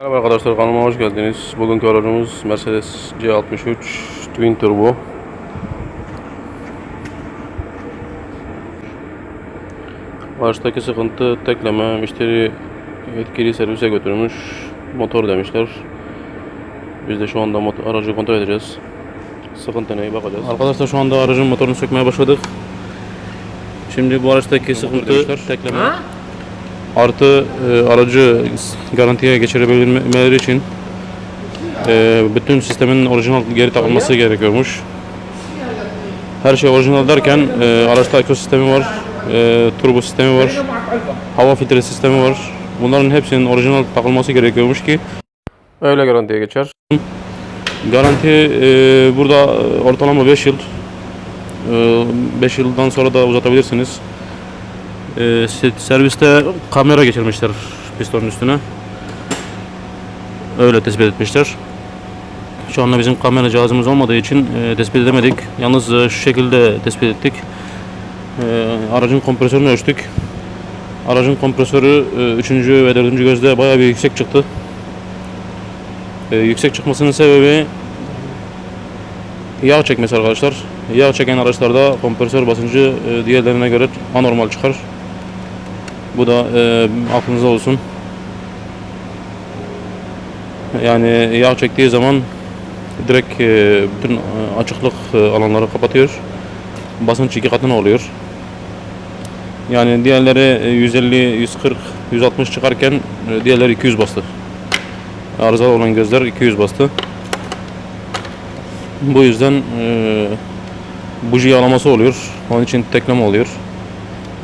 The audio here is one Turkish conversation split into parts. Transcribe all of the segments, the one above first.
Merhaba arkadaşlar kanalıma hoş geldiniz. Bugünkü aracımız Mercedes C63 Twin Turbo. Araçtaki sıkıntı tekleme, müşteri yetkili servise götürmüş. Motor demişler. Biz de şu anda mot- aracı kontrol edeceğiz. Sıkıntı neye bakacağız. Arkadaşlar şu anda aracın motorunu sökmeye başladık. Şimdi bu araçtaki sıkıntı tekleme. Artı e, aracı garantiye geçirebilmeleri için e, bütün sistemin orijinal geri takılması gerekiyormuş. Her şey orijinal derken e, araçta ekosistemi var, e, turbo sistemi var, hava filtre sistemi var. Bunların hepsinin orijinal takılması gerekiyormuş ki öyle garantiye geçer. Garanti e, burada ortalama 5 yıl. 5 yıldan sonra da uzatabilirsiniz. Se- serviste kamera geçirmişler pistonun üstüne. Öyle tespit etmişler. Şu anda bizim kamera cihazımız olmadığı için e, tespit edemedik. Yalnız e, şu şekilde tespit ettik. E, aracın kompresörünü ölçtük. Aracın kompresörü 3. ve 4. gözde bayağı bir yüksek çıktı. E, yüksek çıkmasının sebebi yağ çekmesi arkadaşlar. Yağ çeken araçlarda kompresör basıncı e, diğerlerine göre anormal çıkar. Bu da e, aklınızda olsun. Yani yağ çektiği zaman direkt e, bütün e, açıklık e, alanları kapatıyor. Basınç iki katına oluyor. Yani diğerleri e, 150, 140, 160 çıkarken e, diğerleri 200 bastı. Arızalı olan gözler 200 bastı. Bu yüzden e, buji yağlaması oluyor. Onun için tekleme oluyor.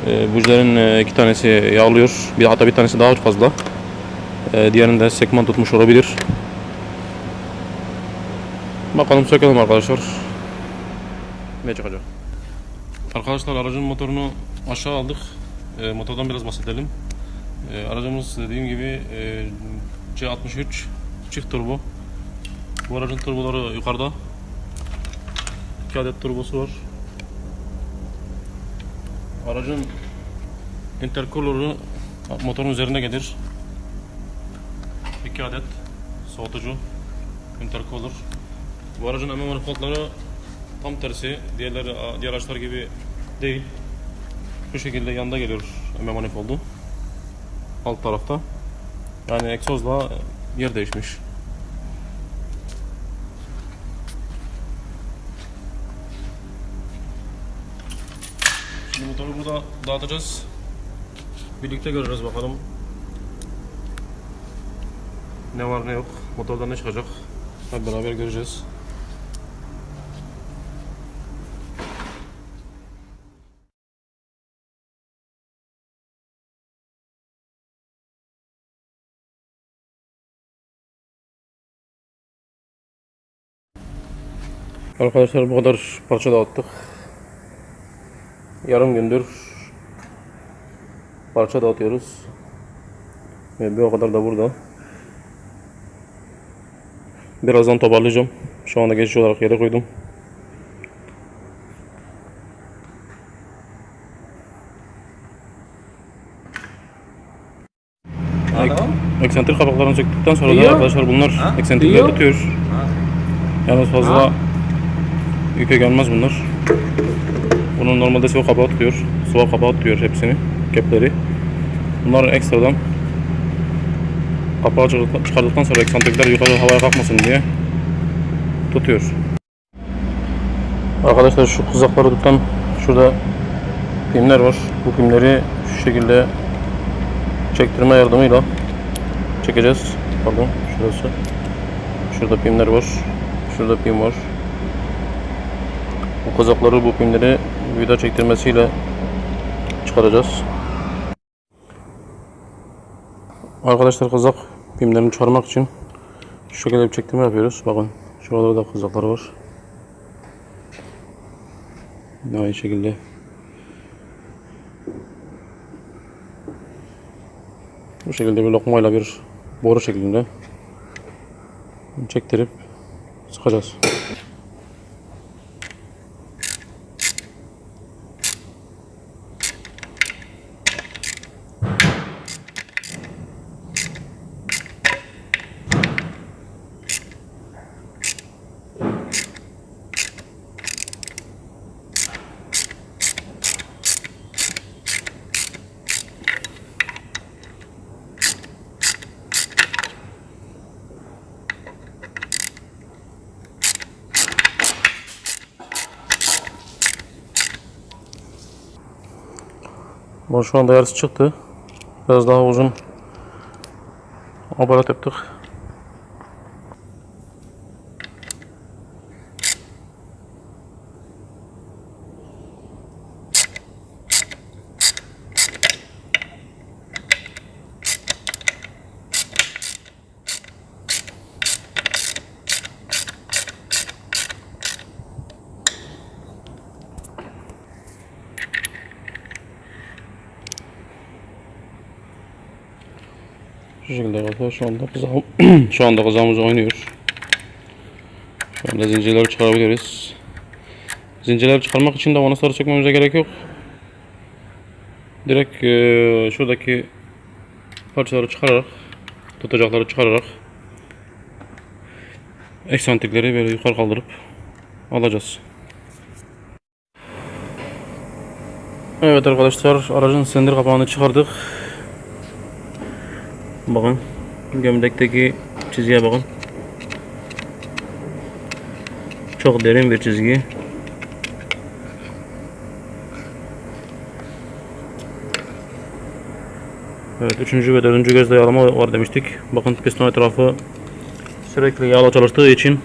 E, bujilerin e, iki tanesi yağlıyor. Bir hatta bir tanesi daha fazla. E, diğerinde sekman tutmuş olabilir. Bakalım sökelim arkadaşlar. Ne çıkacak? Arkadaşlar aracın motorunu aşağı aldık. E, motordan biraz bahsedelim. E, aracımız dediğim gibi e, C63 çift turbo. Bu aracın turboları yukarıda. 2 adet turbosu var. Aracın intercooler'ı motorun üzerinde gelir. 2 adet soğutucu intercooler. Bu aracın emme manifoldları tam tersi. Diğerleri diğer araçlar gibi değil. Şu şekilde yanda geliyor emme manifoldu. Alt tarafta. Yani egzozla yer değişmiş. Motoru burada dağıtacağız. Birlikte göreceğiz bakalım. Ne var ne yok. Motorda ne çıkacak. Hep beraber göreceğiz. Arkadaşlar bu kadar parça dağıttık. Yarım gündür parça dağıtıyoruz. Ve bir o kadar da burada. Birazdan toparlayacağım. Şu anda geçici olarak yere koydum. Ek, eksantrik kapaklarını söktükten sonra da Duyuyor. arkadaşlar bunlar Ha? eksantrikleri Duyuyor. tutuyor. Yalnız fazla Ha? yüke gelmez bunlar. Bunun normalde sıvı kapağı tutuyor. Sıvı kapağı tutuyor hepsini, kepleri. Bunlar ekstradan kapağı çıkardıktan sonra eksantrikler yukarı havaya kalkmasın diye tutuyor. Arkadaşlar şu kızakları tutan şurada pimler var. Bu pimleri şu şekilde çektirme yardımıyla çekeceğiz. Pardon şurası. Şurada pimler var. Şurada pim var. Bu kazakları bu pimleri vida çektirmesiyle çıkaracağız. Arkadaşlar kazak pimlerini çıkarmak için şu şekilde bir çektirme yapıyoruz. Bakın şurada da kazakları var. Aynı şekilde bu şekilde bir lokmayla bir boru şeklinde çektirip sıkacağız. Bu şu anda yarısı çıktı. Biraz daha uzun aparat yaptık. Şu şekilde arkadaşlar şu anda kızağım, şu anda kızağımız oynuyor. Şu anda zincirleri çıkarabiliriz. Zincirleri çıkarmak için de vanasları çekmemize gerek yok. Direkt eee, şuradaki parçaları çıkararak, tutacakları çıkararak eksantrikleri böyle yukarı kaldırıp alacağız. Evet arkadaşlar aracın silindir kapağını çıkardık. Bakın gömlekteki çizgiye bakın. Çok derin bir çizgi. Evet üçüncü ve dördüncü gözde yağlama var demiştik. Bakın piston etrafı sürekli yağla çalıştığı için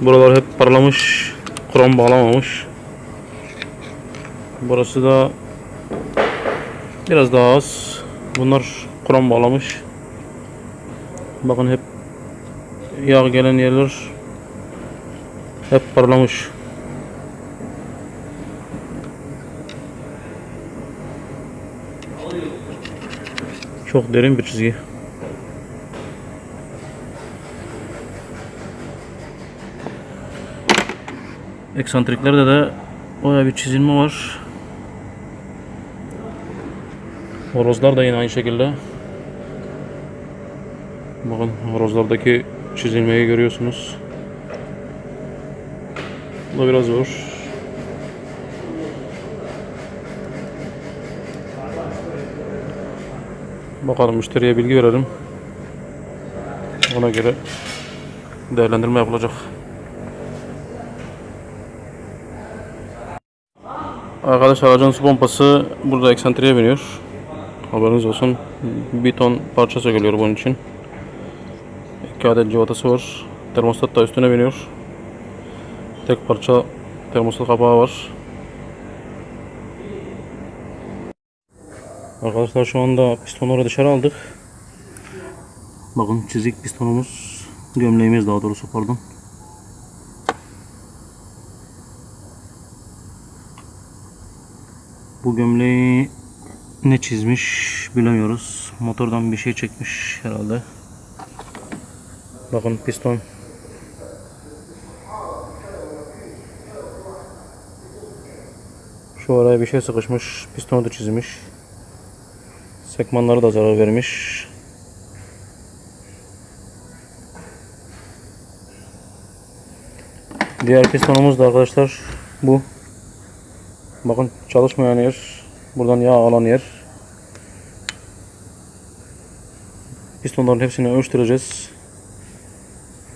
buralar hep parlamış, krom bağlamamış. Burası da biraz daha az. Bunlar krom bağlamış. Bakın hep yağ gelen yerler hep parlamış. Çok derin bir çizgi. Eksantriklerde de baya bir çizilme var. Horozlar da yine aynı şekilde. Bakın horozlardaki çizilmeyi görüyorsunuz. Bu da biraz zor. Bakalım müşteriye bilgi verelim. Ona göre değerlendirme yapılacak. Arkadaşlar aracın su pompası burada eksantriye biniyor. Haberiniz olsun. Bir ton parça sökülüyor bunun için. İki adet civatası var. Termostat da üstüne biniyor. Tek parça termostat kapağı var. Arkadaşlar şu anda pistonları dışarı aldık. Bakın çizik pistonumuz, gömleğimiz daha doğrusu pardon. Bu gömleği ne çizmiş bilemiyoruz. Motordan bir şey çekmiş herhalde. Bakın piston. Şu araya bir şey sıkışmış. Pistonu da çizmiş. Sekmanları da zarar vermiş. Diğer pistonumuz da arkadaşlar bu. Bakın çalışmayan yer. Buradan yağ alan yer. Pistonların hepsini ölçtüreceğiz.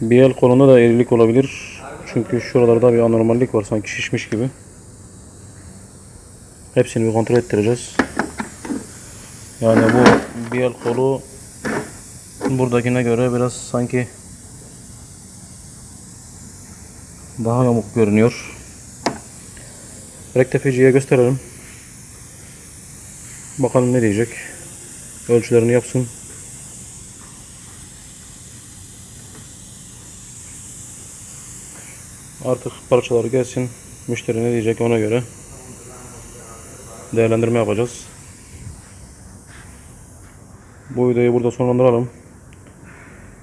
Bir el kolunda da eğrilik olabilir. Çünkü şuralarda bir anormallik var sanki şişmiş gibi. Hepsini bir kontrol ettireceğiz. Yani bu bir el kolu buradakine göre biraz sanki daha yamuk görünüyor. Rektefeciye gösterelim. Bakalım ne diyecek. Ölçülerini yapsın. Artık parçalar gelsin. Müşteri ne diyecek ona göre değerlendirme yapacağız. Bu videoyu burada sonlandıralım.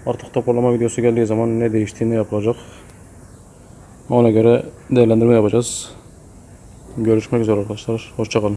Artık toparlama videosu geldiği zaman ne değiştiğini yapılacak. Ona göre değerlendirme yapacağız. Görüşmek üzere arkadaşlar. Hoşçakalın.